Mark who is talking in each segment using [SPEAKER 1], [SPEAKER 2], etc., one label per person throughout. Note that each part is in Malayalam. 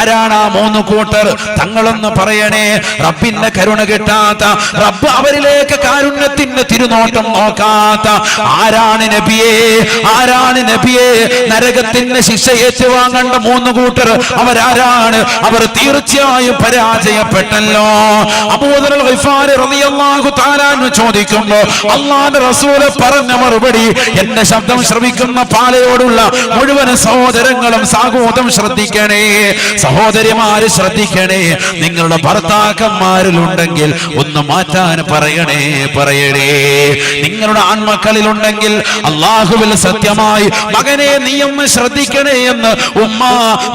[SPEAKER 1] ആരാണ് ആ മൂന്ന് കൂട്ടർ? തങ്ങളൊന്ന് പറയണേ. റബ്ബിന്റെ കരുണ കിട്ടാത്ത റബ്ബ് അവരിലേക്ക് കാരുണ്യത്തിന്റെ തിരുനോട്ടം നോക്കാത്ത ആരാണ് നബിയെ? ആരാണ് നബിയെ? നരകത്തിന്റെ ശിക്ഷ ഏറ്റുവാങ്ങേണ്ട മൂന്ന് കൂട്ടർ അവരാരാണ്? അവർ തീർച്ചയായും പരാജയപ്പെട്ടല്ലോ. ചോദിക്കുമ്പോ അള്ളാന്റെ റസൂൽ പറഞ്ഞ മറുപടി എന്റെ ശബ്ദം ശ്രവിക്കുന്ന പാലയോടുള്ള മുഴുവൻ സഹോദരങ്ങളും സാഹോദം ശ്രദ്ധിക്കണേ. സഹോദരിമാര് ശ്രദ്ധിക്കണേ. നിങ്ങളുടെ ഭർത്താക്കന്മാരിൽ ഉണ്ടെങ്കിൽ ഒന്ന് മാറ്റാൻ പറയണേ പറയണേ. നിങ്ങളുടെ ആൺമക്കളിലുണ്ടെങ്കിൽ അള്ളാഹുവിൽ സത്യമായി മകനെ നീ ഒന്ന് ശ്രദ്ധിക്കണേ എന്ന് ഉമ്മ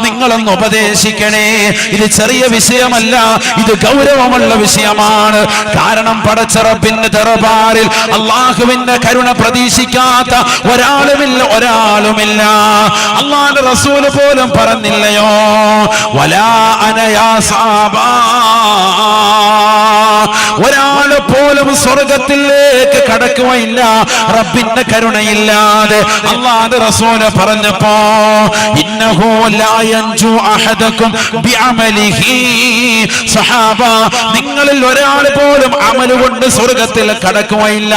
[SPEAKER 1] നിങ്ങളൊന്ന് ഉപദേശിക്കണേ. ഇത് ചെറിയ വിഷയമല്ല ഇത് ഗൗരവമുള്ള വിഷയമാണ്. കാരണം പടച്ചറപ്പിന്റെ തെറബാറിൽ അള്ളാഹുവിന്റെ കരുണ പ്രതീക്ഷിക്കാത്ത ഒരാളുമില്ല ഒരാളുമില്ല. അള്ളാന്റെ റസൂൽ പോലും പറഞ്ഞില്ലയോ? വലാ ഒരാൾ പോലും സ്വർഗത്തിലേക്ക് കടക്കുകയില്ല റബ്ബിന്റെ കരുണയില്ലാതെ. അള്ളാഹ് റസൂൽ പറഞ്ഞപ്പോ ഇന്നഹു ലയൻജു അഹദക്കും അഹദകും ബിഅമലിഹി. സഹാബ നിങ്ങളിൽ ഒരാൾ പോലും അമലുകൊണ്ട് സ്വർഗത്തിൽ കടക്കുകയില്ല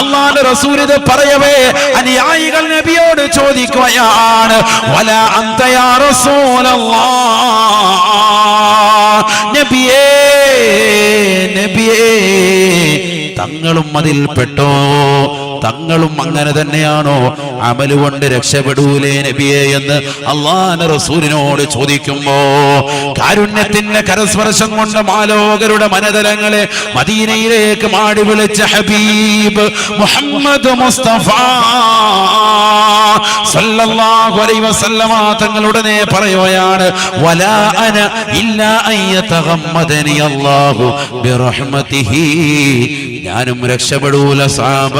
[SPEAKER 1] അള്ളാഹ് റസൂൽ ഇത് പറയവേ അനുയായികൾ നബിയോട് ചോദിക്കുകയാണ് വല അന്തയാ റസൂലല്ലാഹ് നബിയേ നബിയേ തങ്ങളും അതിൽപ്പെട്ടോ തങ്ങളും അങ്ങനെ തന്നെയാണോ? അമലുകൊണ്ട് രക്ഷപ്പെടൂലേ നബിയെ എന്ന് അള്ളാഹ് റസൂലിനോട് ചോദിക്കുമ്പോ കാരുണ്യത്തിന്റെ കരസ്പർശം കൊണ്ട് മാലോകരുടെ മനതലങ്ങളെ മദീനയിലേക്ക് മാടി വിളിച്ച ഹബീബ് മുഹമ്മദ് മുസ്തഫ സല്ലല്ലാഹു അലൈഹി വസല്ലമ തങ്ങളുടനെ പറയുകയാണ് വലാ അന ഇല്ലാ അല്ലാഹു ബിറഹ്മതിഹി ഞാനും രക്ഷപ്പെടൂല സാബ.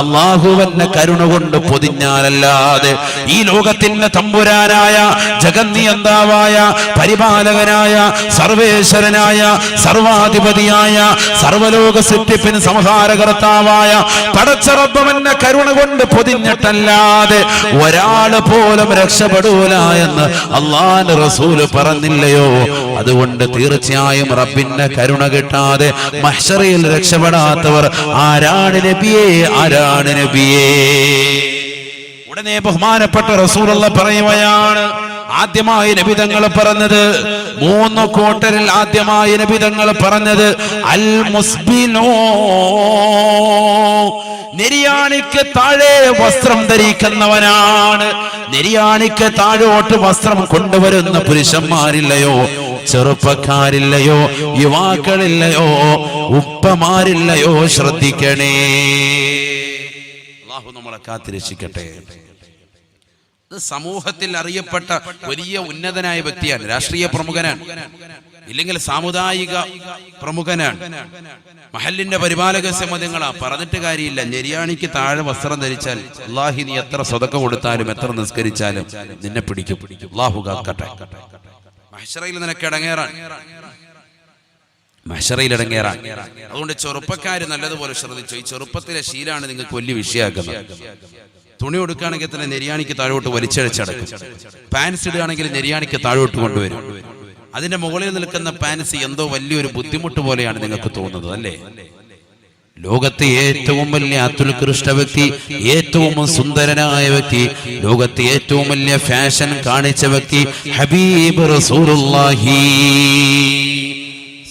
[SPEAKER 1] അള്ളാഹുവന്റെ കരുണ കൊണ്ട് പൊതിഞ്ഞാലല്ലാതെ ഈ ലോകത്തിന്റെ തമ്പുരാനായ ജഗന്നിയന്താവായ പരിപാലകനായ സർവേശ്വരനായ സർവാധിപതിയായ സർവലോക സൃഷ്ടിപ്പിന് സംഹാരകർത്താവായ പടച്ചറബമെന്ന കരുണ കൊണ്ട് പൊതിഞ്ഞിട്ടല്ലാതെ ഒരാൾ പോലും രക്ഷപ്പെടൂല എന്ന് അള്ളാൻ റസൂൽ പറഞ്ഞില്ലയോ? അതുകൊണ്ട് തീർച്ചയായും റബ്ബിന്റെ കരുണ കിട്ടാതെ മഹ്ഷറയിൽ രക്ഷപ്പെടാത്തവർ ആരാണ് നബിയേ? ആരാണ് നബിയേ? ഉടനെ ബഹുമാനപ്പെട്ട റസൂലുള്ള പറയുകയാണ് ആദ്യമായി നബിതങ്ങൾ പറഞ്ഞത് മൂന്ന് കൂട്ടരിൽ ആദ്യമായി നബിതങ്ങൾ പറഞ്ഞത് അൽ മുസ്ബിനോ നെരിയാണിക്ക് താഴെ വസ്ത്രം ധരിക്കുന്നവനാണ്. നെരിയാണിക്ക് താഴോട്ട് വസ്ത്രം കൊണ്ടുവരുന്ന പുരുഷന്മാരില്ലയോ? ചെറുപ്പക്കാരില്ലയോ യുവാക്കളില്ലയോ ഉപ്പമാരില്ലയോ ശ്രദ്ധിക്കണേ. നമ്മളെ കാത്തിരക്ഷിക്കട്ടെ. സമൂഹത്തിൽ അറിയപ്പെട്ട വലിയ ഉന്നതനായ വ്യക്തിയാണ് രാഷ്ട്രീയ പ്രമുഖനാണ്. ഇല്ലെങ്കിൽ സാമുദായിക പ്രമുഖനാണ്. മഹലിന്റെ പരിപാലക സമ്മതങ്ങളാ പറഞ്ഞിട്ട് കാര്യമില്ല. ഞെരിയാണിക്ക് താഴെ വസ്ത്രം ധരിച്ചാൽ അള്ളാഹി നീ എത്ര സ്വതക്കം കൊടുത്താലും എത്ര നിസ്കരിച്ചാലും നിന്നെ പിടിക്കും. അള്ളാഹു കാക്കട്ടെ. മഹ്ഷറയിൽ നിനക്ക് ഇടങ്ങേറാൻ മഹ്ഷറയിൽ ഇടങ്ങേറാൻ അതുകൊണ്ട് ചെറുപ്പക്കാർ നല്ലതുപോലെ ശ്രദ്ധിച്ചു ഈ ചെറുപ്പത്തിലെ ശീലാണ് നിങ്ങൾക്ക് വലിയ വിഷയമാക്കുന്നത് തുണി കൊടുക്കുകയാണെങ്കിൽ തന്നെ നെരിയാണിക്ക് താഴോട്ട് വലിച്ചഴച്ചടക്കും പാൻസ് ഇടുകയാണെങ്കിൽ നെരിയാണിക്ക് താഴോട്ട് കൊണ്ടുവരും. അതിന്റെ മുകളിൽ നിൽക്കുന്ന പാൻസ് എന്തോ വലിയൊരു ബുദ്ധിമുട്ട് പോലെയാണ് നിങ്ങൾക്ക് തോന്നുന്നത് അല്ലേ? ലോകത്തെ ഏറ്റവും വലിയ അത്യുത്കൃഷ്ട വ്യക്തി ഏറ്റവും സുന്ദരനായ വ്യക്തി ലോകത്തെ ഏറ്റവും വലിയ ഫാഷൻ കാണിച്ച വ്യക്തി ഹബീബ് റസൂലുള്ളാഹി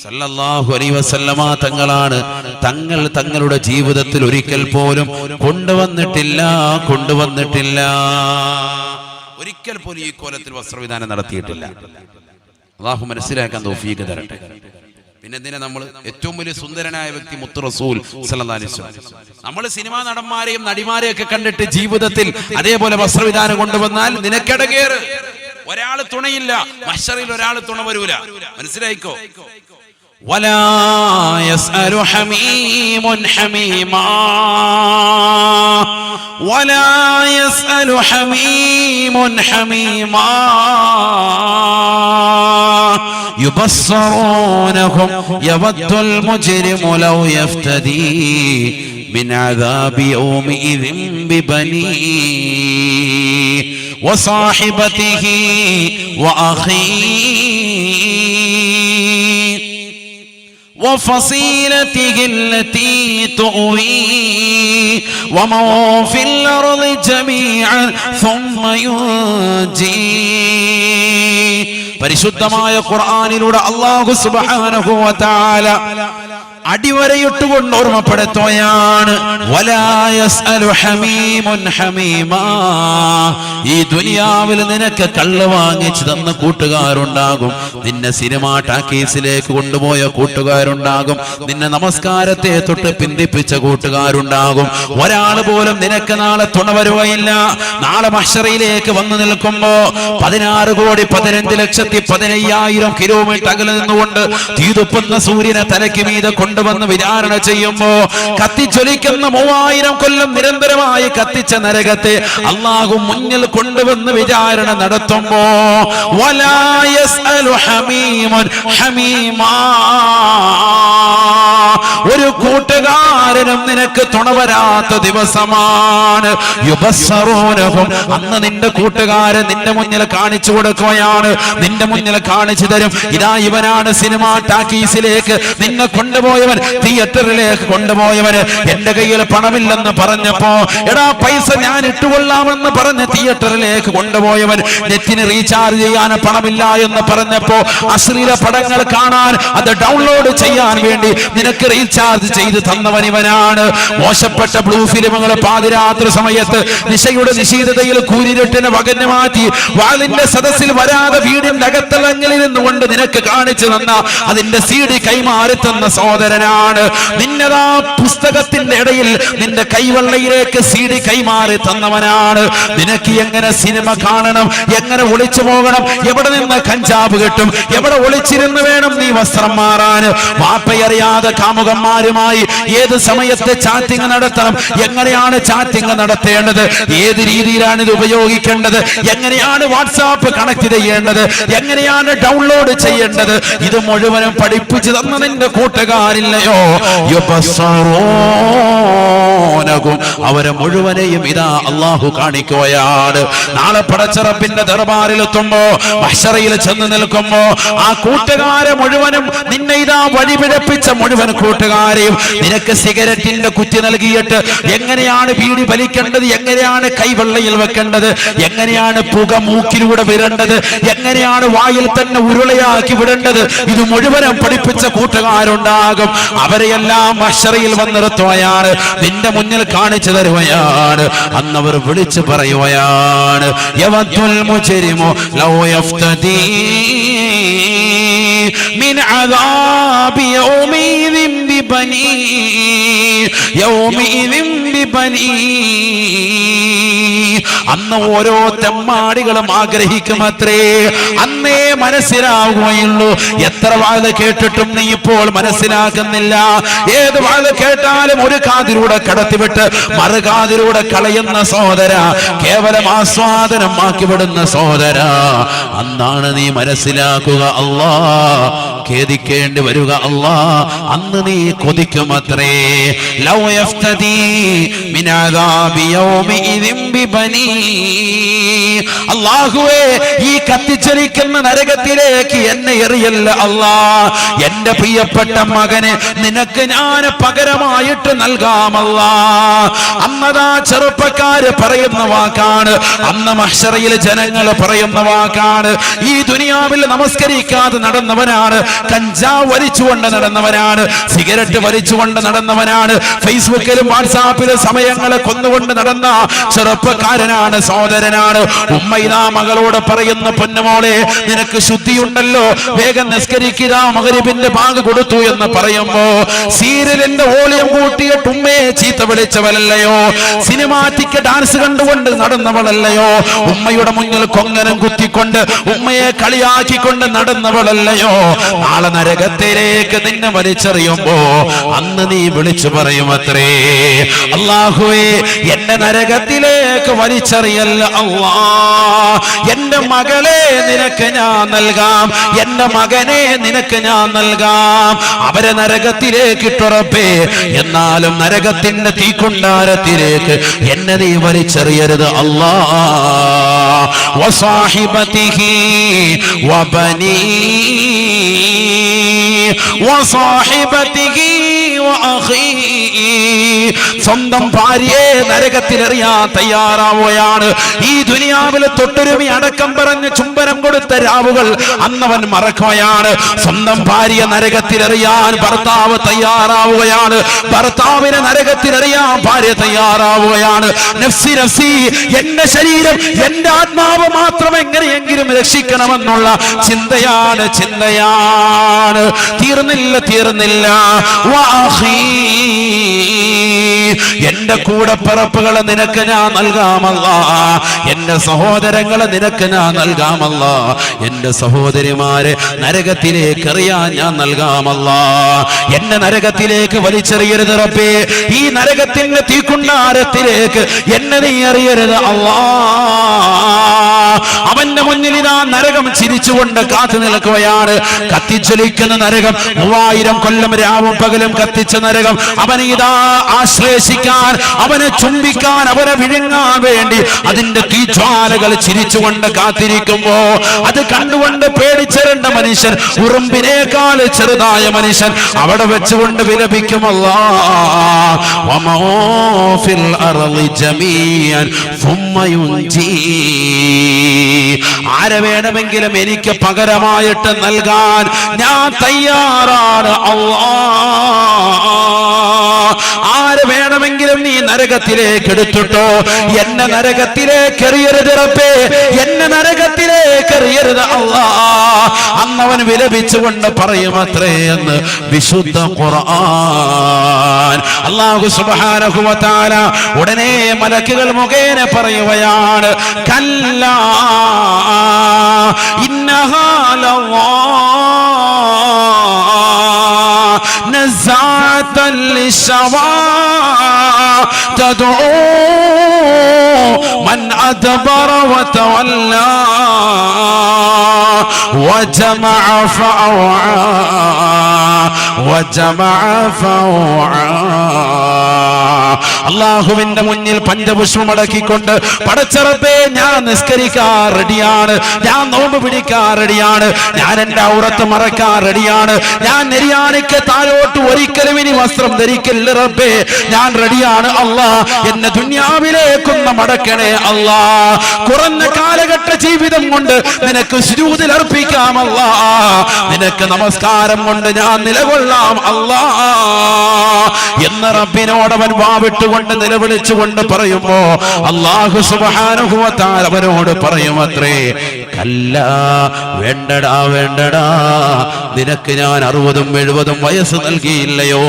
[SPEAKER 1] സല്ലല്ലാഹു അലൈഹി വസല്ലമ തങ്ങളാണ്. തങ്ങൾ തങ്ങളുടെ ജീവിതത്തിൽ ഒരിക്കൽ പോലും കൊണ്ടുവന്നിട്ടില്ല കൊണ്ടുവന്നിട്ടില്ല. ഒരിക്കൽ പോലും ഈ കോലത്തിൽ വസ്ത്രവിധാനം നടത്തിയിട്ടില്ല. അള്ളാഹു മനസ്സിലാക്കാൻ തോഫീക്ക് തരട്ടെ. പിന്നെ എന്തിനാ നമ്മൾ ഏറ്റവും വലിയ സുന്ദരനായ വ്യക്തി മുത്ത് റസൂൽ സല്ലല്ലാഹു അലൈഹി വസല്ലം നമ്മൾ സിനിമാ നടന്മാരെയും നടിമാരെയും ഒക്കെ കണ്ടിട്ട് ജീവിതത്തിൽ അതേപോലെ വസ്ത്രവിധാനം കൊണ്ടുവന്നാൽ നിനക്കിടകേറ് ഒരാൾ തുണയില്ല മഷറിൽ ഒരാൾ തുണ വരൂല മനസ്സിലായിക്കോ ولا يسأل حميم حميما ولا يسأل حميم حميما يبصرونهم يود المجرم لو يفتدي من عذاب يومئذ ببنيه وصاحبته وأخيه وفصيلته التي تؤويه ومن في الأرض جميعا ثم ينجيه പരിശുദ്ധമായ ഖുർആനിലൂടെ അല്ലാഹു സുബ്ഹാനഹു വ തആല അടിവരയിട്ടുകൊണ്ട് ഓർമ്മപ്പെടുത്തുകയാണ്. ഈ ദുനിയാവിൽ നിനക്ക് കള്ള് വാങ്ങിച്ചു തന്ന കൂട്ടുകാരുണ്ടാകും. നിന്നെ സിനിമ ടാക്കീസിലേക്ക് കൊണ്ടുപോയ കൂട്ടുകാരുണ്ടാകും. നിന്നെ നമസ്കാരത്തെ തൊട്ട് പിന്തിപ്പിച്ച കൂട്ടുകാരുണ്ടാകും. ഒരാൾ പോലും നിനക്ക് നാളെ തുണ വരുവയില്ല നാളെ മഷറയിലേക്ക് വന്നു നിൽക്കുമ്പോ പതിനാറ് കോടി പതിനഞ്ച് ലക്ഷത്തി പതിനയ്യായിരം കിലോമീറ്റർ അകലെ നിന്നുകൊണ്ട് തീതുപ്പുന്ന സൂര്യനെ തലയ്ക്ക് മീതെ കൊണ്ടുവന്ന് വിചാരണ ചെയ്യുമ്പോ കത്തിച്ചൊലിക്കുന്ന മൂവായിരം കൊല്ലം നിരന്തരമായി കത്തിച്ച നരകത്തെ അള്ളാഹു മുന്നിൽ കൊണ്ടുവന്ന് വിചാരണ നടത്തുമ്പോ ഒരു കൂട്ടുകാരനും നിനക്ക് തുണവരാത്ത ദിവസമാണ്. യുബസ്സറൂനഹും അന്ന് നിന്റെ കൂട്ടുകാരൻ നിന്റെ മുന്നിൽ കാണിച്ചു കൊടുക്കുകയാണ്. നിന്റെ മുന്നിൽ കാണിച്ചു തരും. ഇതാ ഇവനാണ് സിനിമ ടാക്കീസിലേക്ക് നിന്നെ കൊണ്ടുപോയവൻ തിയേറ്ററിലേക്ക് കൊണ്ടുപോയവന് എന്റെ കയ്യിൽ പണമില്ലെന്ന് പറഞ്ഞപ്പോ എടാ പൈസ ഞാൻ ഇട്ടുകൊള്ളാമെന്ന് പറഞ്ഞ് തിയേറ്ററിലേക്ക് കൊണ്ടുപോയവൻ നെറ്റിന് റീചാർജ് ചെയ്യാൻ പണമില്ല എന്ന് പറഞ്ഞപ്പോ അശ്ലീല പടങ്ങൾ കാണാൻ അത് ഡൗൺലോഡ് ചെയ്യാൻ വേണ്ടി നിനക്ക് റീചാർജ് ചെയ്ത് തന്നവൻ ഇവനാണ്. മോശപ്പെട്ട ബ്ലൂ ഫിലിമുകൾ പാതിരാത്രി സമയത്ത് നിശയുടെ നിശീതതയിൽ കൂരിരുട്ടിനെ വകഞ്ഞു മാറ്റി വാളിന്റെ സദസ്സിൽ വരാതെ വീടിന്റെ അകത്തളങ്ങളിൽ നിന്നുകൊണ്ട് നിനക്ക് കാണിച്ചു തന്ന അതിന്റെ സീഡി കൈമാറി തന്ന സഹോദരനാണ് നിന്നതാ പുസ്തകത്തിന്റെ ഇടയിൽ നിന്റെ കൈവള്ളയിലേക്ക് സി ഡി കൈമാറി തന്നവനാണ്. നിനക്ക് എങ്ങനെ സിനിമ കാണണം? എങ്ങനെ ഒളിച്ചു പോകണം? എവിടെ നിന്ന് കഞ്ചാവ് കിട്ടും? എവിടെ ഒളിച്ചിരുന്ന് വേണം നീ വസ്ത്രം മാറാൻ? വാപ്പയറിയാതെ കാമുകന്മാരുമായി ഏത് സമയത്ത് ചാറ്റിങ് നടത്തണം? എങ്ങനെയാണ് ചാറ്റിങ് നടത്തേണ്ടത്? ഏത് രീതിയിലാണ് ഇത് ഉപയോഗിക്കേണ്ടത്? എങ്ങനെയാണ് വാട്സാപ്പ് കണക്ട് ചെയ്യേണ്ടത്? എങ്ങനെയാണ് ഡൗൺലോഡ് ചെയ്യേണ്ടത്? ഇത് മുഴുവനും പഠിപ്പിച്ചു തന്ന നിന്റെ കൂട്ടുകാരില്ലയോ യുപസറോനകും അവരെ മുഴുവനെയും ഇതാ അള്ളാഹു കാണിക്കുകയാണ്. നാളെ പടച്ചറപ്പിന്റെ ദർബാറിൽ എത്തുമ്പോ മഷറയിൽ ചെന്ന് നിൽക്കുമ്പോ ആ കൂട്ടുകാരെ മുഴുവനും നിന്നെ ഇതാ വഴിപിഴപ്പിച്ച മുഴുവൻ കൂട്ടുകാരെയും നിനക്ക് സിഗരറ്റിന്റെ കുറ്റി നൽകിയിട്ട് എങ്ങനെയാണ് വീടി വലിക്കേണ്ടത്? എങ്ങനെയാണ് കൈവെള്ളയിൽ വെക്കേണ്ടത്? എങ്ങനെയാണ് പുക മൂക്കിലൂടെ വിരേണ്ടത്? എങ്ങനെയാണ് വായിൽ തന്നെ ഉരുളയാക്കി വിടേണ്ടത്? ഇത് മുഴുവനും പഠിപ്പിച്ച കൂട്ടുകാരുണ്ടാകും. അവരെയെല്ലാം മഷറയിൽ വന്നിർത്തുകയാണ് നിന്റെ മുന്നിൽ കാണിച്ചു തരുകയാണ് അന്നവർ വിളിച്ചു പറയുകയാണ് യവത്തുൽ മുജരിമു ലൗ യഫ്തദീ من عذاب يومئذ ببني يومئذ ببني അന്ന് ഓരോ തെമ്മാടികളും ആഗ്രഹിക്കുമത്രേ. അന്നേ മനസ്സിലാവുകയുള്ളൂ. എത്ര വാഴ കേട്ടിട്ടും നീ ഇപ്പോൾ മനസ്സിലാക്കുന്നില്ല ഏത് വാഴ കേട്ടാലും ഒരു കാതിലൂടെ കടത്തിവിട്ട് മറുകാതിലൂടെ കളയുന്ന സോദര കേവലം ആസ്വാദനം ആക്കിവിടുന്ന സഹോദര. അന്നാണ് നീ മനസ്സിലാക്കുക അല്ലാ. ഖേദിക്കേണ്ടി വരിക അല്ലാ. അന്ന് നീ ലൗ മിൻ അദാബി യൗമിഇദിൻ ബിബനീ. അല്ലാഹുവേ ഈ കത്തിച്ചരിക്കുന്ന നരകത്തിലേക്ക് എന്നെ എറിയല്ല അല്ലാ. എന്റെ പ്രിയപ്പെട്ട മകനെ നിനക്ക് ഞാൻ പകരമായിട്ട് നൽകാമല്ലാ അന്നതാ ചെറുപ്പക്കാര് പറയുന്ന വാക്കാണ്. അന്ന് മഹ്ഷറയിൽ ജനങ്ങൾ പറയുന്ന വാക്കാണ്. ഈ ദുനിയാവിൽ നമസ്കരിക്കാതെ നടന്നവനാണ് കഞ്ചാവ് വലിച്ചുകൊണ്ട് നടന്നവനാണ്. സിഗരറ്റ് വലിച്ചുകൊണ്ട് നടന്നവനാണ്. ഫേസ്ബുക്കിലും വാട്സാപ്പിലും സമയങ്ങളെ കൊന്നുകൊണ്ട് നടന്ന ചെറുപ്പക്കാരനാണ് സഹോദരനാണ്. ഉമ്മയിതാ മകളോട് പറയുന്ന പൊന്നുമോളെ നിനക്ക് ശുദ്ധിയുണ്ടല്ലോ. വേഗം നിസ്കരിക്കുക മകരിബിന്റെ ബാഗ് കൊടുത്തു എന്ന് പറയുമ്പോ സീരിയലിന്റെ ഓളിയം കൂട്ടിയിട്ട് ഉമ്മയെ ചീത്ത വിളിച്ചവളല്ലയോ? സിനിമാറ്റിക്ക് ഡാൻസ് കണ്ടുകൊണ്ട് നടന്നവളല്ലയോ? ഉമ്മയുടെ മുന്നിൽ കൊങ്ങനം കുത്തിക്കൊണ്ട് ഉമ്മയെ കളിയാക്കിക്കൊണ്ട് നടന്നവളല്ലയോ? നാളെ നരകത്തിലേക്ക് നിന്നെ വലിച്ചെറിയുമ്പോ അന്ന് നീ വിളിച്ചു പറയും അത്രേ. അള്ളാഹുവേ എന്നെ നരകത്തിലേക്ക് വലിച്ചെറിയല്ല അള്ളാ. എന്റെ മകളെ നിനക്ക് ഞാൻ നൽകാം. എന്റെ മകനെ നിനക്ക് ഞാൻ നൽകാം. അവരെ നരകത്തിലേക്ക് ഇട്ടുറപ്പേ. എന്നാലും നരകത്തിന്റെ തീക്കുണ്ടാരത്തിലേക്ക് എന്നെ നീ വലിച്ചെറിയരുത് അള്ളാഹിബി വബനീ. وصاحبته സ്വന്തം ഭാര്യയെ നരകത്തിലെറിയാൻ തയ്യാറാവുകയാണ്. ഈ ദുനിയാവിലെ തൊട്ടുരുമി അടക്കം പറഞ്ഞ് ചുംബനം കൊടുത്ത രാവുകൾ അന്നവൻ മറക്കുകയാണ്. സ്വന്തം ഭാര്യ നരകത്തിലെറിയാൻ ഭർത്താവ് തയ്യാറാവുകയാണ്. ഭർത്താവിനെ നരകത്തിലെറിയാൻ ഭാര്യ തയ്യാറാവുകയാണ്. നഫ്സി നഫ്സി എന്റെ ശരീരം എന്റെ ആത്മാവ് മാത്രം എങ്ങനെയെങ്കിലും രക്ഷിക്കണമെന്നുള്ള ചിന്തയാണ് ചിന്തയാണ്. തീർന്നില്ല തീർന്നില്ല. വാഹീ എന്റെ കൂടെ പിറപ്പുകളെ നിനക്ക് ഞാൻ നൽകാമല്ല. എന്റെ സഹോദരങ്ങളെ നിനക്ക് ഞാൻ നൽകാമല്ല. എന്റെ സഹോദരിമാരെ നരകത്തിലേക്ക് എറിയാൻ ഞാൻ നൽകാമല്ല. എന്നെ നരകത്തിലേക്ക് വലിച്ചെറിയരുത് റബ്ബേ. ഈ നരകത്തിന്റെ തീക്കുണ്ടാരത്തിലേക്ക് എന്നെ നീ അറിയരുത് അല്ലാ. അവന്റെ മുന്നിൽ ഇതാ നരകം ചിരിച്ചുകൊണ്ട് കാത്തു നിൽക്കുകയാണ്. കത്തിച്ചൊലിക്കുന്ന നരകം മൂവായിരം കൊല്ലം രാവും പകലും കത്തിച്ച നരകം. അവനെ ഇതാ ആശ്ലേഷിക്കാൻ അവനെ ചുംബിക്കാൻ അവരെ വിഴുങ്ങാൻ വേണ്ടി അതിന്റെ തീജ്വാലകൾ ചിരിച്ചുകൊണ്ട് കാത്തിരിക്കുമ്പോ അത് കണ്ടുകൊണ്ട് പേടിച്ചിരണ്ട മനുഷ്യൻ ഉറുമ്പിനേക്കാൾ ചെറുതായ മനുഷ്യൻ അവിടെ വെച്ചുകൊണ്ട് വിലപിക്കുമല്ല ആരെ വേണമെങ്കിലും എനിക്ക് പകരമായിട്ട് നൽകാൻ ഞാൻ തയ്യാറാണ്. അള്ളാ നരകത്തിലേക്ക് എടുത്തിട്ടോ എന്നെ നരകത്തിലേക്ക് എറിയരുത് റബ്ബേ. എന്നെ നരകത്തിലേക്ക് എറിയരുത് അല്ലാ. അന്നവൻ വിലപിച്ചുകൊണ്ട് പറയുമത്രേ എന്ന് വിശുദ്ധ ഖുർആൻ. അല്ലാഹു സുബ്ഹാനഹു വ ഉടനെ മലക്കുകൾ മുഖേന പറയുകയാണ് കല്ല ഇന്നഹാ نزعة للشوى تدعو من أدبر وتولى وجمع فأوعى وجمع فأوعى. അള്ളാഹുവിന്റെ മുന്നിൽ പഞ്ചപുഷ്പം അടക്കിക്കൊണ്ട് പടച്ചറപ്പേ ഞാൻ നിസ്കരിക്കാൻ റെഡിയാണ്. ഞാൻ നോമ്പ് പിടിക്കാൻ റെഡിയാണ്. ഞാൻ എന്റെ ഔറത്ത് മറക്കാൻ റെഡിയാണ്. ഞാൻ നെരിയാണിക്ക് താഴോട്ട് ഒരിക്കലും ഇനി വസ്ത്രം ധരിക്കില്ല റബ്ബേ. ഞാൻ റെഡിയാണ് അല്ലാ എന്നെ ദുന്യാവിലേക്കൊന്ന് മടക്കണേ അല്ലാ കുറഞ്ഞ കാലഘട്ട ജീവിതം കൊണ്ട് നിനക്ക് ശ്രൂതിൽ അർപ്പിക്കാം അല്ലാ നിനക്ക് നമസ്കാരം കൊണ്ട് ഞാൻ നിലകൊള്ളാം അല്ലാ എന്ന് റബ്ബിനോടവൻ അവൻ വാവിട്ടുകൊണ്ട് നിലവിളിച്ചുകൊണ്ട് പറയുമ്പോ അള്ളാഹു സുബാനുഭവത്താൽ അവരോട് പറയുമത്രേ കല്ല വേണ്ടടാ വേണ്ടടാ. നിനക്ക് ഞാൻ അറുപതും എഴുപതും വയസ്സ് നൽകിയില്ലയോ?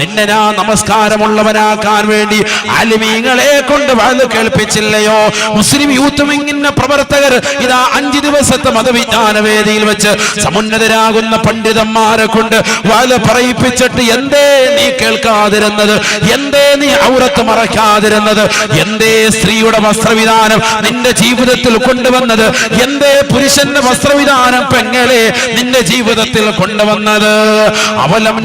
[SPEAKER 1] നിന്നെ ഞാൻ നമസ്കാരമുള്ളവനാക്കാൻ വേണ്ടി അലിമീങ്ങളെ കൊണ്ട് വാഴ്ന്നു കേൾപ്പിച്ചില്ലയോ? മുസ്ലിം യൂത്ത് വിങ്ങിന്റെ പ്രവർത്തകർ ഇതാ അഞ്ചു ദിവസത്തെ മതവിജ്ഞാന വേദിയിൽ വെച്ച് സമുന്നതരാകുന്ന പണ്ഡിതന്മാരെ കൊണ്ട് വാല പറയിപ്പിച്ചിട്ട് എന്തേ നീ കേൾക്കാതിരുന്നത്? എന്തേ നീ ഔറത്ത് മറക്കാതിരുന്നത് എന്തേ സ്ത്രീയുടെ വസ്ത്രവിധാനം നിന്റെ ജീവിതത്തിൽ കൊണ്ടുവന്നത്? എന്തേ പുരുഷന്റെ വസ്ത്രവിധാനം പെങ്ങളെ നിന്റെ ജീവിതത്തിൽ കൊണ്ടുവന്നത്. അവലം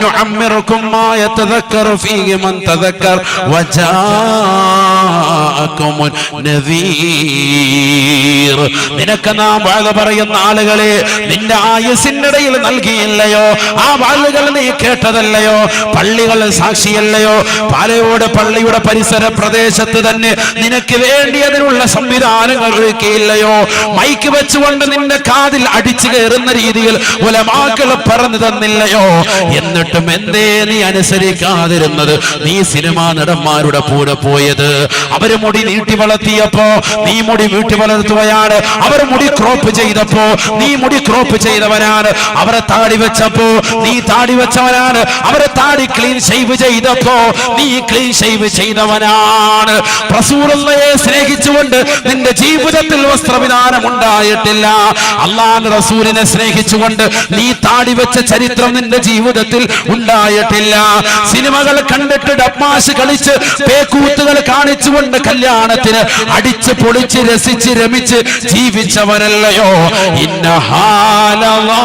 [SPEAKER 1] നിനക്ക് നാം വാഴ പറയുന്ന ആളുകളെ നിന്റെ ആയുസിനിടയിൽ നൽകിയില്ലയോ? ആ വാളുകൾ നീ കേട്ടതല്ലയോ? പള്ളികൾ സാക്ഷിയല്ലയോ? പാലയോട് പള്ളിയുടെ പരിസര പ്രദേശത്ത് തന്നെ നിനക്ക് വേണ്ടി അതിനുള്ള സംവിധാനങ്ങൾ ഒരുക്കിയില്ലയോ? മൈക്ക് വെച്ചുകൊണ്ട് നിന്റെ കാതിൽ അടിച്ചു കയറുന്ന രീതിയിൽ ഉലമാക്കൾ പറഞ്ഞു തന്നില്ലയോ? എന്നിട്ടും എന്തേ നീ അനുസരിക്കാതിരുന്നത്? നീ സിനിമാ നടന്മാരുടെ കൂടെ പോയത്. അവർ മുടി നീട്ടി വളർത്തിയപ്പോ നീ മുടി വീട്ടി വളർത്തുകയാണ്. അവർ മുടി ക്രോപ്പ് ചെയ്തപ്പോ നീ മുടി ക്രോപ്പ് ചെയ്തവനാണ്. അവരെ താടി വെച്ചപ്പോ നീ താടി വെച്ചവനാണ്. അവരെ താടി ക്ലീൻ ഷെയ്വ് ചെയ്തപ്പോ നീ ക്ലീൻ ഷെയ്വ് ചെയ്തവനാണ്. റസൂലുള്ളയെ സ്നേഹിച്ചുകൊണ്ട് നിന്റെ ജീവിതത്തിൽ വസ്ത്രവിധാനം ഉണ്ടായിട്ടില്ല അള്ളാൻ റസൂലിനെ സ്നേഹിച്ചുകൊണ്ട് നീ താടി വെച്ച ചരിത്രം നിന്റെ ജീവിതത്തിൽ ഉണ്ടായിട്ടില്ല. സിനിമകൾ കണ്ടിട്ട് ഡപ്പാശ് കളിച്ച് പേക്കൂത്തുകൾ കാണിച്ചുകൊണ്ട് കല്യാണത്തിന് അടിച്ച് പൊളിച്ച് രസിച്ച് രമിച്ച് ജീവിച്ചവനല്ലയോ? ഇന്നഹാലവാ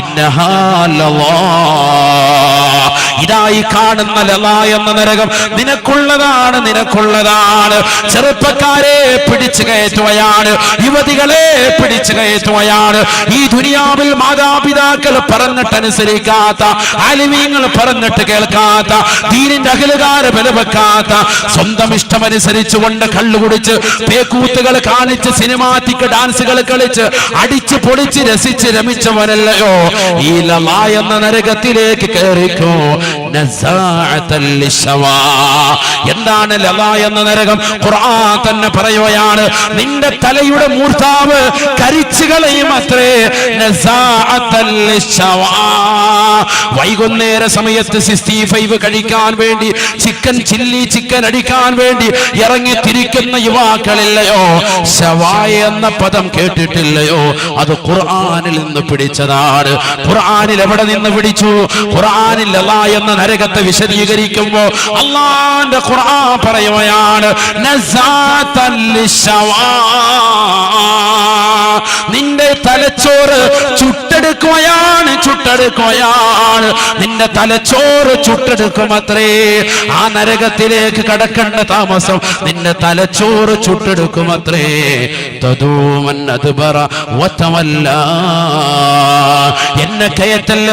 [SPEAKER 1] ഇന്നഹാലവാ ഇതായി കാണുന്ന ലല എന്ന നരകം നിനക്കുള്ളതാണ് നിനക്കുള്ളതാണ്. ചെറുപ്പക്കാരെ പിടിച്ചു കയറ്റുകയാണ് യുവതികളെ പിടിച്ചു കയറ്റുകയാണ് ഈ ദുനിയാവിൽ മാതാപിതാക്കൾ പറഞ്ഞിട്ടനുസരിക്കാത്ത ആലിമീങ്ങൾ പറഞ്ഞിട്ട് കേൾക്കാത്ത ദീനിന്റെ അഖിലുകാരെ ബലവെക്കാത്ത സ്വന്തം ഇഷ്ടമനുസരിച്ചുകൊണ്ട് കള്ളു കുടിച്ച് പേക്കൂത്തുകൾ കാണിച്ച് സിനിമാറ്റിക് ഡാൻസുകൾ കളിച്ച് അടിച്ച് പൊളിച്ച് രസിച്ച് രമിച്ചവനല്ലയോ? ഈ ലല എന്ന നരകത്തിലേക്ക് കയറിക്കോ. എന്താണ് ലത എന്ന നരകം? ഖുർആൻ തന്നെ പറയുകയാണ് നിന്റെ തലയുടെ മൂർത്താവ് കരിച്ചു കളയും അത്രേ. വൈകുന്നേര സമയത്ത് സിക്സ്റ്റി ഫൈവ് കഴിക്കാൻ വേണ്ടി ചിക്കൻ ചില്ലി ചിക്കൻ അടിക്കാൻ വേണ്ടി ഇറങ്ങി തിരിക്കുന്ന യുവാക്കളില്ലയോ? ശവായ എന്ന പദം കേട്ടിട്ടില്ലയോ? അത് ഖുർആനിൽ നിന്ന് പിടിച്ചതാണ്. ഖുർആനിൽ എവിടെ നിന്ന് പിടിച്ചു? ഖുർആനിൽ അല്ലാ എന്ന നരകത്തെ വിശദീകരിക്കുമ്പോ അള്ളാന്റെ ഖുർആൻ പറയുകയാണ്. നിന്റെ തലച്ചോറ് ചുട്ടെടുക്കുകയാണ് ചുട്ടെടുക്കുകയാണ്. നിന്റെ തലച്ചോറ് ചുട്ടെടുക്കുമത്രേ. ആ നരകത്തിലേക്ക് കടക്കേണ്ട താമസം നിന്റെ തലച്ചോറ് ചുട്ടെടുക്കുമത്രേ. തദൂമൻ അദ്ബറ വതവല്ല. എന്നെ കയറ്റല്ലേ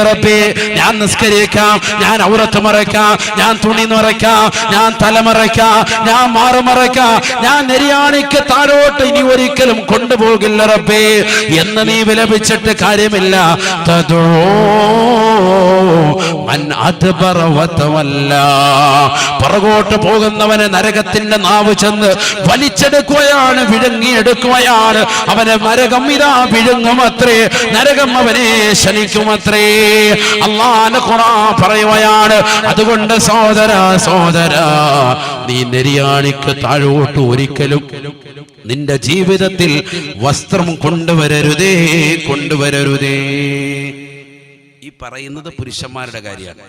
[SPEAKER 1] ഞാൻ നിസ്കരിക്കാം ഞാൻ ഔറത്ത് മറയ്ക്കാം ഞാൻ തുണി മറയ്ക്കാം ഞാൻ തലമറയ്ക്കാം ഞാൻ മാറുമറയ്ക്കാം ഞാൻ നെരിയാണിക്ക് താഴോട്ട് ഇനി ഒരിക്കലും കൊണ്ടുപോകില്ല റബ്ബേ. എന്ന് നീ വിലപിച്ചിട്ട് കാര്യമില്ല. പുറകോട്ട് പോകുന്നവന് നരകത്തിന്റെ നാവ് ചെന്ന് വലിച്ചെടുക്കുകയാണ് വിഴുങ്ങിയെടുക്കുകയാണ്. അവനെ നരകം ഇതാ വിഴുങ്ങുമത്രേ. നരകം അവനെ ശനിക്കുമത്രേ. കുറാ ഖുറാ പറയുകയാണ് അതുകൊണ്ട് സോദര സോദര നീ നെരിയാണിക്ക് താഴോട്ട് ഒരിക്കലും നിന്റെ ജീവിതത്തിൽ വസ്ത്രം കൊണ്ടുവരരുതേ കൊണ്ടുവരരുതേ. ഈ പറയുന്നത് പുരുഷന്മാരുടെ കാര്യമാണ്.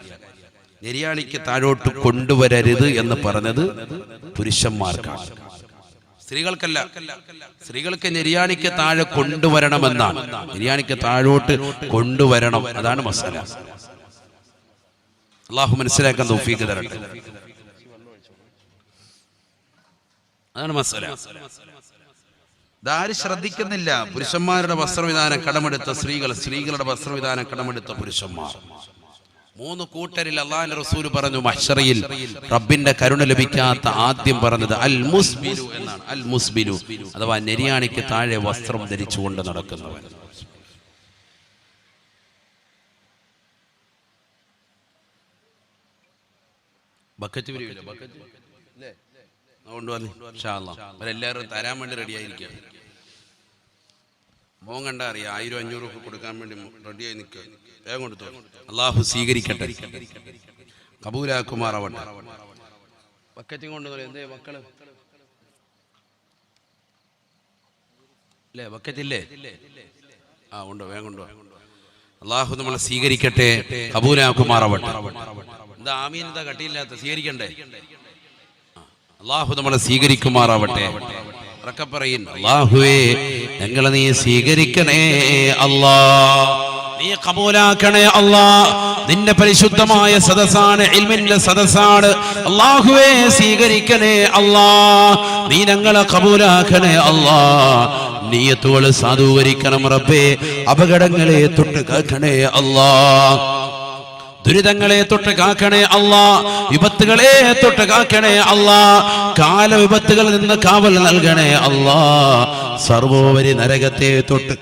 [SPEAKER 1] നെരിയാണിക്ക് താഴോട്ട് കൊണ്ടുവരരുത് എന്ന് പറഞ്ഞത് പുരുഷന്മാർക്കാണ്. സ്ത്രീകൾക്കല്ല സ്ത്രീകൾക്ക് നെരിയാണിക്ക് താഴെ കൊണ്ടുവരണമെന്നാണ്. നെരിയാണിക്ക് താഴോട്ട് കൊണ്ടുവരണം അതാണ് മസാല. അള്ളാഹു മനസ്സിലാക്കാൻ തോഫീക്ക് തരട്ടെ. അതാണ് മസാല. ഇതാരും ശ്രദ്ധിക്കുന്നില്ല. പുരുഷന്മാരുടെ വസ്ത്രവിധാനം കടമെടുത്ത സ്ത്രീകൾ സ്ത്രീകളുടെ വസ്ത്രവിധാനം കടമെടുത്ത പുരുഷന്മാർ. മൂന്ന് കൂട്ടരിൽ അള്ളാഹിന്റെ റസൂൽ പറഞ്ഞു മഷറിയിൽ റബ്ബിന്റെ കരുണ ലഭിക്കാത്ത ആദ്യം പറഞ്ഞത് അൽ മുസ്ബിലു എന്നാണ്. അൽ മുസ്ബിലു അഥവാ നെരിയാണിക്ക് താഴെ വസ്ത്രം ധരിച്ചുകൊണ്ട് നടക്കുന്നവൻ. ബക്കറ്റ് പിരിവില്ല ബക്കറ്റ് കൊണ്ടുവന്നു. അവരെല്ലാവരും തരാൻ വേണ്ടി റെഡി ആയിരിക്കുകയാണ്. മോൻ കണ്ടാ അറിയാം ആയിരം അഞ്ഞൂറ് ഒക്കെ കൊടുക്കാൻ വേണ്ടി റെഡിയായി നിൽക്കുക. വേഗം കൊടുത്തു അള്ളാഹു സ്വീകരിക്കട്ടെ. കബൂലാക്കുമാറാവട്ടെ. ബക്കറ്റും കൊണ്ട് എന്തേ മക്കൾ? അല്ലേ ബക്കറ്റില്ലേ ആ ഉണ്ടോ വേഗം കൊണ്ടോ അള്ളാഹു നമ്മളെ സ്വീകരിക്കട്ടെ. കബൂലാക്കുമാറാവട്ടെ. എന്താ ആമീൻ എന്താ കട്ടിയില്ലാത്ത സ്വീകരിക്കണ്ടേ? അള്ളാഹു നമ്മളെ സ്വീകരിക്കുമാറാവട്ടെ. ഉറക്കെ പറയും അള്ളാഹുവേ ഞങ്ങളെ നീ സ്വീകരിക്കണേ അല്ലാ. നീ കബൂലാക്കണേ അല്ലാ. നിന്റെ പരിശുദ്ധമായ സദസ്സാണ് ഇൽമിന്റെ സദസ്സാണ്. അള്ളാഹുവേ സ്വീകരിക്കണേ അല്ലാ. നീ ഞങ്ങളെ കബൂലാക്കണേ അല്ലാ. നീയത്തുകൾ സാധൂകരിക്കണം റബ്ബേ. അപകടങ്ങളെ തൊട്ട് കാക്കണേ അല്ലാ. ദുരിതങ്ങളെ തൊട്ട് കാക്കണേ അല്ലാ. വിപത്തുകളെ തൊട്ട് കാക്കണേ അല്ലാ. കാല വിപത്തുകളിൽ നിന്ന് കാവൽ നൽകണേ അല്ലാ. സർവോപരി നരകത്തെ തൊട്ട്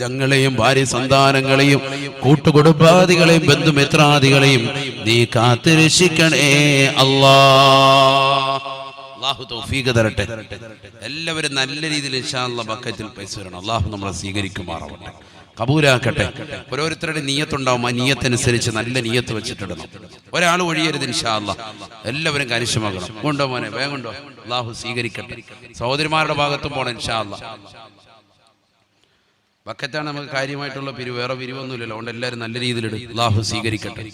[SPEAKER 1] ഞങ്ങളെയും ഭാര്യ സന്താനങ്ങളെയും കൂട്ടുകുടുംബാദികളെയും ബന്ധുമിത്രാദികളെയും നീ കാത്തുരക്ഷിക്കണേ അല്ലാ. തൗഫീഖ് തരട്ടെ. എല്ലാവരും നല്ല രീതിയിൽ ഇൻഷാല്ല ബക്കറ്റിൽ പൈസ വരണം അള്ളാഹു നമ്മളെ സ്വീകരിക്കുമാറാവട്ടെ. കബൂലാക്കട്ടെ. ഓരോരുത്തരുടെ നീയത്തുണ്ടാവും. ആ നീയത്തനുസരിച്ച് നല്ല നീയത്ത് വെച്ചിട്ടിടണം. ഒരാൾ ഒഴിയരുത് ഇൻഷാല്ല എല്ലാവരും കാര്യക്ഷമാക്കണം കൊണ്ടോ മോനെ? വേഗം കൊണ്ടോ? അള്ളാഹു സ്വീകരിക്കട്ടെ. സഹോദരിമാരുടെ ഭാഗത്തും പോണം ഇൻഷാല്ല ബക്കറ്റാണ് നമുക്ക് കാര്യമായിട്ടുള്ള പിരിവ്. വേറെ പിരിവൊന്നുമില്ലല്ലോ. അതുകൊണ്ട് എല്ലാവരും നല്ല രീതിയിലിടും. അള്ളാഹു സ്വീകരിക്കട്ടെ.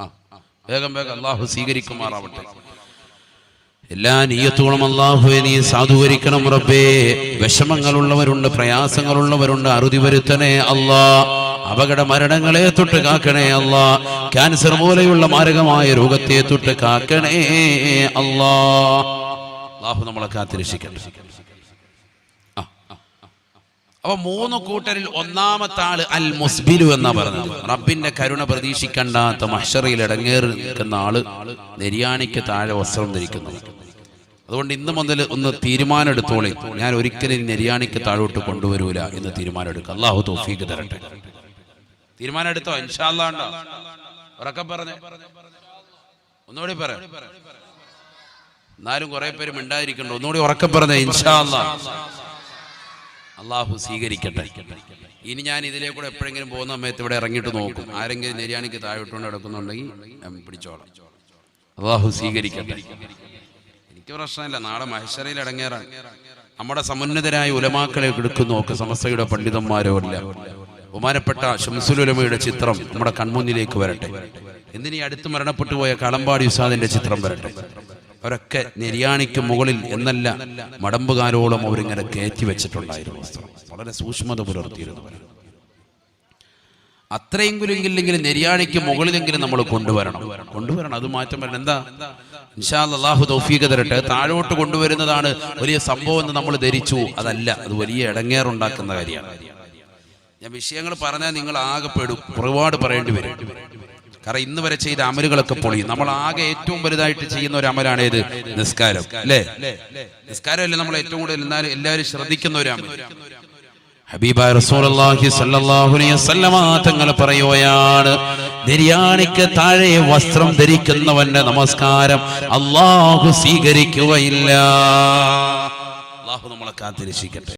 [SPEAKER 1] ആ. വേഗം വേഗം. അള്ളാഹു സ്വീകരിക്കുമാറാവട്ടെ. എല്ലാ നീയത്തുകളും അള്ളാഹുവെ നീ സാധൂകരിക്കണം റബ്ബേ. വിഷമങ്ങളുള്ളവരുണ്ട് പ്രയാസങ്ങളുള്ളവരുണ്ട് അറുതി വരുത്തണേ അല്ലാ. അപകട മരണങ്ങളെ തൊട്ട് കാക്കണേ അല്ലാ. ക്യാൻസർ പോലെയുള്ള മാരകമായ രോഗത്തെ തൊട്ട് കാക്കണേ അല്ലാ. നമ്മളെ കാത്തിരക്ഷിക്കട്ടെ. അപ്പൊ മൂന്ന് കൂട്ടരിൽ ഒന്നാമത്തെ ആൾ അൽ മുസ്ബിലു എന്നാ പറഞ്ഞത്. റബ്ബിന്റെ കരുണ പ്രതീക്ഷിക്കണ്ടാത്ത മഷറിയിൽ ഇടങ്ങേറി നിൽക്കുന്ന ആൾ നെര്യാണിക്ക് താഴെ വസ്ത്രം ധരിക്കുന്നു. അതുകൊണ്ട് ഇന്ന് മുതൽ ഒന്ന് തീരുമാനം എടുത്തോളി ഞാൻ ഒരിക്കലും നെര്യാണിക്ക് താഴോട്ട് കൊണ്ടുവരൂല എന്ന് തീരുമാനം എടുക്കുക അള്ളാഹു തോഫീക്ക് തരട്ടെ. തീരുമാനം എടുത്തോ ഇൻഷാല്ലാണ്ടോ ഉറക്കെ പറഞ്ഞേ. ഒന്നുകൂടി പറ. എന്നാലും കുറെ പേര് മിണ്ടായിരിക്കണ്ടോ ഒന്നുകൂടി ഉറക്കെ പറഞ്ഞേ ഇൻഷാല്ലാ അള്ളാഹു സ്വീകരിക്കട്ടെ. ഇനി ഞാൻ ഇതിലേ കൂടെ എപ്പോഴെങ്കിലും പോകുന്ന സമയത്ത് ഇവിടെ ഇറങ്ങിയിട്ട് നോക്കും. ആരെങ്കിലും നെര്യാണിക്ക് താഴോട്ടുകൊണ്ട് കിടക്കുന്നുണ്ടെങ്കിൽ പിടിച്ചോളാം. അള്ളാഹു സ്വീകരിക്കട്ടെ. എനിക്ക് പ്രശ്നമില്ല. നാളെ മഹേശ്വരയിൽ ഇടങ്ങേറാൻ നമ്മുടെ സമുന്നതരായ ഉലമാക്കളെ എടുക്കുന്നു നോക്ക് സമസ്തയുടെ പണ്ഡിതന്മാരോ ഇല്ല ബഹുമാനപ്പെട്ട ഷംസുലുലമയുടെ ചിത്രം നമ്മുടെ കൺമുന്നിലേക്ക് വരട്ടെ. എന്തിനീ അടുത്ത് മരണപ്പെട്ടു പോയ കളമ്പാടി ഉസാദിന്റെ ചിത്രം വരട്ടെ? അവരൊക്കെ നെരിയാണിക്ക് മുകളിൽ എന്നല്ല മടമ്പുകാലോളം അവരിങ്ങനെ കയറ്റി വെച്ചിട്ടുണ്ടായിരുന്നു. വസ്ത്രം വളരെ സൂക്ഷ്മത പുലർത്തിയിരുന്നു. അത്രയെങ്കിലും ഇല്ലെങ്കിലും നെരിയാണിക്ക് മുകളിലെങ്കിലും നമ്മൾ കൊണ്ടുവരണം. കൊണ്ടുവരണം അത് മാറ്റം വരണം എന്താ? ഇൻഷാ അള്ളാഹു അല്ലാഹു തൗഫീഖ് തരട്ടെ. താഴോട്ട് കൊണ്ടുവരുന്നതാണ് വലിയ സംഭവം എന്ന് നമ്മൾ ധരിച്ചു. അതല്ല അത് വലിയ ഇടങ്ങേറുണ്ടാക്കുന്ന കാര്യമാണ്. ഞാൻ വിഷയങ്ങൾ പറഞ്ഞാൽ നിങ്ങൾ ആകെ പെടും ഒരുപാട് പറയേണ്ടി വരും. കാരണം ഇന്ന് വരെ ചെയ്ത അമലുകളൊക്കെ പൊളിയും നമ്മൾ ആകെ ഏറ്റവും വലുതായിട്ട് ചെയ്യുന്ന ഒരു അമലാണ് ഏത് നിസ്കാരം അല്ലേ? നിസ്കാരമല്ലേ നമ്മൾ ഏറ്റവും കൂടുതൽ എന്നാലും എല്ലാവരും ശ്രദ്ധിക്കുന്ന ഒരു അമൽ. ഹബീബായ റസൂലുള്ളാഹി അലൈഹി വസല്ലമ തങ്ങൾ താഴെ വസ്ത്രം ധരിക്കുന്നവന്റെ നമസ്കാരം അള്ളാഹു സ്വീകരിക്കുകയില്ല. അള്ളാഹു നമ്മളെ കാത്തിരക്ഷിക്കട്ടെ.